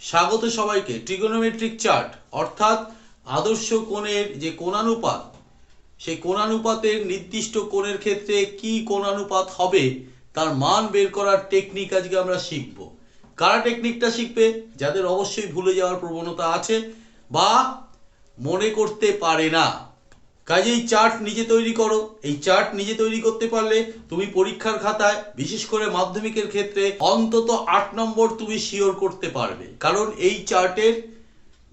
স্বাগত সবাইকে trigonometric chart অর্থাৎ আদর্শ কোণের যে কোণানুপাত, সেই কোণানুপাতের নির্দিষ্ট কোণের ক্ষেত্রে কি কোণানুপাত হবে, তার মান বের করার টেকনিক আজকে আমরা শিখব। কারা টেকনিকটা শিখবে? যাদের অবশ্যই ভুলে যাওয়ার প্রবণতা আছে বা মনে করতে পারে না। কাজেই চার্ট নিজে তৈরি করো। এই চার্ট নিজে তৈরি করতে পারলে তুমি পরীক্ষার খাতায়, বিশেষ করে মাধ্যমিকের ক্ষেত্রে, অন্তত আট নম্বর তুমি শিওর করতে পারবে। কারণ এই চার্টের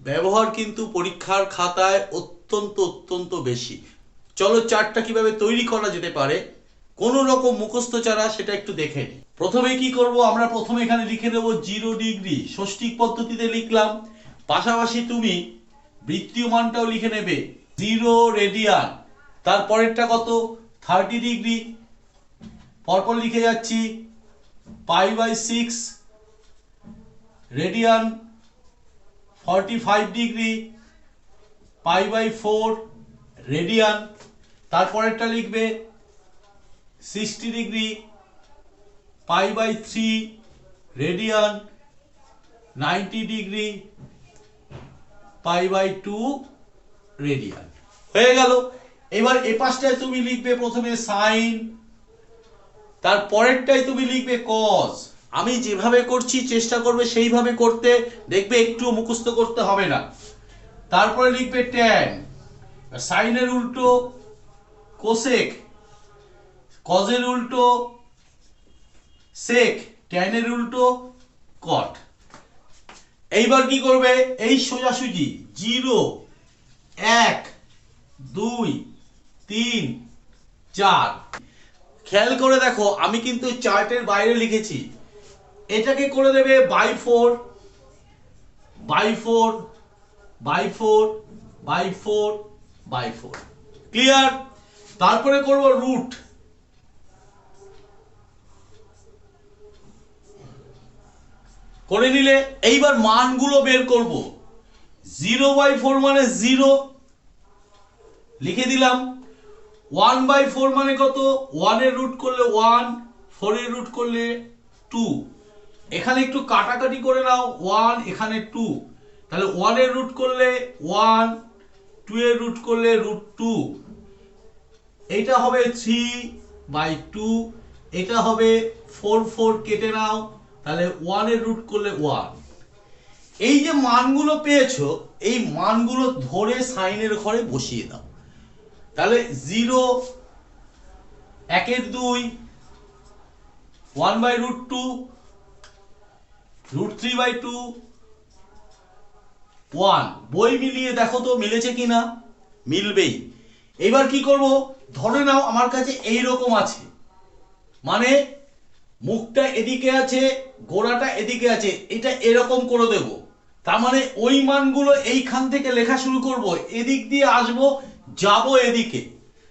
ব্যবহার কিন্তু পরীক্ষার খাতায় অত্যন্ত অত্যন্ত বেশি। চলো চার্টটা কীভাবে তৈরি করা যেতে পারে, কোনো রকম মুখস্থ ছাড়া সেটা একটু দেখে নিই। প্রথমে কি করব, আমরা প্রথমে এখানে লিখে দেবো জিরো ডিগ্রি ষষ্ঠিক পদ্ধতিতে লিখলাম। পাশাপাশি তুমি বৃত্তীয় মানটাও লিখে নেবে। জিরো রেডিয়ান তারপরেরটা কত? থার্টি ডিগ্রি পরপর লিখে যাচ্ছি pi by six radian forty five degree pi by four radian তারপরেরটা লিখবে sixty degree pi by three radian ninety degree pi by two radian হয়ে গেল। এবার এ পাশটায় তুমি লিখবে প্রথমে সাইন, তার পরেরটাই তুমি লিখবে কজ আমি যেভাবে করছি, চেষ্টা করবে সেইভাবে করতে, দেখবে একটু মুখস্থ করতে হবে না। তারপরে লিখবে ট্যান সাইনের উল্টো কোসেক কজের উল্টো সেক ট্যানের উল্টো কট এইবার কি করবে? এই সোজাসুজি জিরো এক, দুই, তিন, চার। খেয়াল করে দেখো, আমি কিন্তু চার্টের বাইরে লিখেছি। এটাকে করে দেবে by four by four by four by four by four. Clear? তারপরে করব রুট। করে নিলে এইবার মানগুলো বের করব। জিরো বাই ফোর মানে জিরো লিখে দিলাম। ওয়ান বাই ফোর মানে কত? ওয়ানের রুট করলে ওয়ান ফোরের রুট করলে টু এখানে একটু কাটাকাটি করে নাও ওয়ান এখানে টু তাহলে ওয়ানের রুট করলে ওয়ান টু এর রুট করলে রুট টু এইটা হবে থ্রি বাই টু এটা হবে ফোর ফোর কেটে নাও, তাহলে ওয়ানের রুট করলে ওয়ান এই যে মানগুলো পেয়েছ, এই মানগুলো ধরে সাইনের ঘরে বসিয়ে দাও। তাহলে জিরো একের দুই one by root two root three by two one বই মিলিয়ে দেখো তো মিলেছে কি না মিলবেই। এবার কি করব? ধরে নাও আমার কাছে এই রকম আছে। মানে মুখটা এদিকে আছে, গোড়াটা এদিকে আছে, এটা এরকম করে দেব। তার মানে ওই মানগুলো এইখান থেকে লেখা শুরু করব, এদিক দিয়ে আসব যাব এদিকে।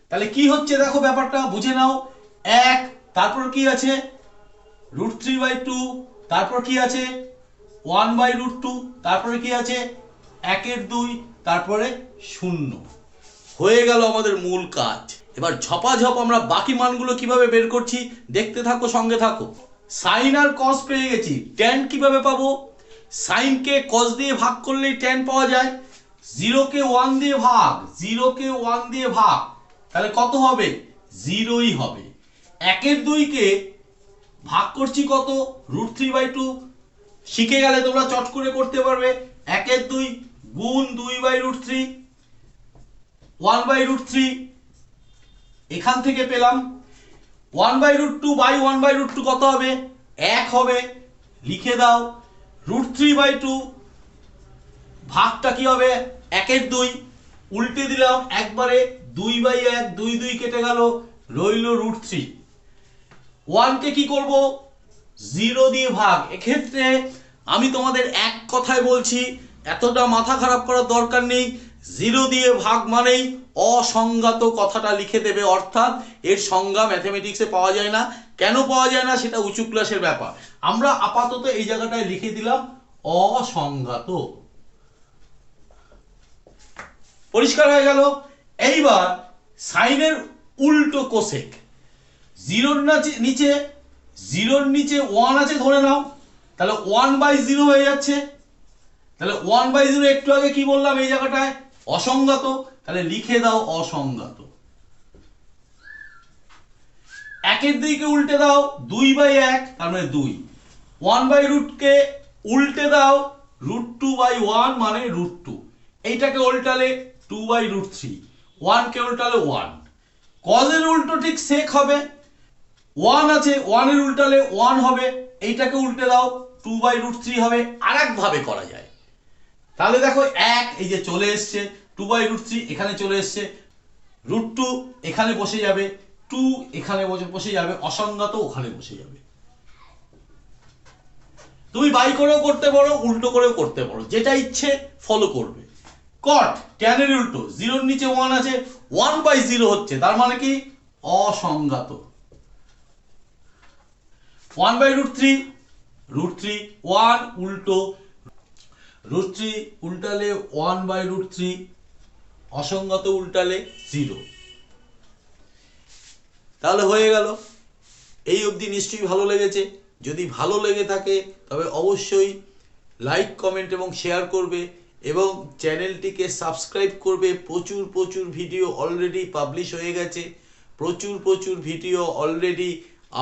তাহলে কি হচ্ছে দেখো ব্যাপারটা, বুঝে নাও। এক, তারপর কি আছে? রুট থ্রি বাই টু, তারপর কি আছে? ওয়ান বাই রুট টু, তারপরে কি আছে? একের দুই, তারপরে শূন্য। হয়ে গেল আমাদের মূল কাজ। এবার ঝপাঝপ আমরা বাকি মানগুলো কীভাবে বের করছি, দেখতে থাকো, সঙ্গে থাকো। সাইন আর কস পেয়ে গেছি। ট্যান কীভাবে পাবো? সাইনকে কস দিয়ে ভাগ করলেই ট্যান পাওয়া যায়। জিরোকে ওয়ান দিয়ে ভাগ জিরোকে ওয়ান দিয়ে ভাগ, তাহলে কত হবে? জিরোই হবে। একের দুইকে ভাগ করছি কত? রুট থ্রি বাই টু শিখে গেলে তোমরা চট করে করতে পারবে। একের দুই গুণ দুই by root three one by root three এখান থেকে পেলাম। One by root two by one by root two কত হবে? এক হবে। লিখে দাও। রুট থ্রি বাই টু ভাগটা কি হবে? একের দুই। উল্টে দিলাম, একবারে দুই বাই এক, দুই দুই কেটে গেল, রইল রুট থ্রি ওয়ানকে কি করব? জিরো দিয়ে ভাগ। এক্ষেত্রে আমি তোমাদের এক কথায় বলছি, এতটা মাথা খারাপ করার দরকার নেই। জিরো দিয়ে ভাগ মানেই অসংজ্ঞাত কথাটা লিখে দেবে, অর্থাৎ এর সংজ্ঞা ম্যাথমেটিক্সে পাওয়া যায় না। কেন পাওয়া যায় না? সেটা উঁচু ক্লাসের ব্যাপার। আমরা আপাতত এই জায়গাটায় লিখে দিলাম অসংজ্ঞাত পরিষ্কার হয়ে গেল। এইবার সাইনের উল্টো কোসেক জিরোর নাচে- জিরোর নিচে ওয়ান আছে ধরে নাও। তাহলে ওয়ান বাই জিরো হয়ে যাচ্ছে। তাহলে ওয়ান বাই জিরো একটু আগে কি বললাম এই জায়গাটায়? অসংগত। তাহলে লিখে দাও অসংগত। একের দিকে উল্টে দাও, দুই বাই এক, তার মানে দুই। ওয়ান বাই রুটকে উল্টে দাও রুট টু বাই ওয়ান মানে রুট টু এইটাকে উল্টালে টু বাই রুট থ্রি ওয়ানকে উল্টালে ওয়ান কজের উল্টো ঠিক সেক হবে। ওয়ান আছে ওয়ানের উল্টালে ওয়ান হবে। এইটাকে উল্টে দাও টু বাই রুট থ্রি হবে। আর ভাবে করা যায়। তাহলে দেখো এক, এই যে চলে এসছে। টু বাই রুট থ্রি এখানে চলে এসছে। রুট টু এখানে বসে যাবে। টু এখানে বসে যাবে। অসংগত ওখানে বসে যাবে। তুমি বাই করেও করতে পারো, উল্টো করেও করতে পারো। যেটা ইচ্ছে ফলো করবে। কট ট্যানের উল্টো জিরোর নিচে ওয়ান আছে ওয়ান বাই জিরো হচ্ছে, তার মানে কি? অসংগত one by root three root three one উল্টো। রুট থ্রি উল্টালে ওয়ান বাই রুট থ্রি অসংগত উল্টালে জিরো তাহলে হয়ে গেল। এই অবধি নিশ্চয়ই ভালো লেগেছে। যদি ভালো লেগে থাকে, তবে অবশ্যই লাইক কমেন্ট এবং শেয়ার করবে। এবং চ্যানেলটিকে সাবস্ক্রাইব করবে। প্রচুর প্রচুর ভিডিও অলরেডি পাবলিশ হয়ে গেছে। প্রচুর প্রচুর ভিডিও অলরেডি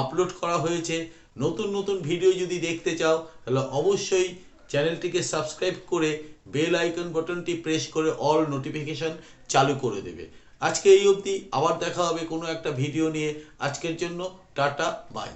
আপলোড করা হয়েছে। নতুন নতুন ভিডিও যদি দেখতে চাও, তাহলে অবশ্যই চ্যানেলটিকে সাবস্ক্রাইব করে বেল আইকন বাটনটি প্রেস করে অল নোটিফিকেশন চালু করে দেবে। আজকে এই অবধি, আবার দেখা হবে কোনো একটা ভিডিও নিয়ে। আজকের জন্য টাটা বাই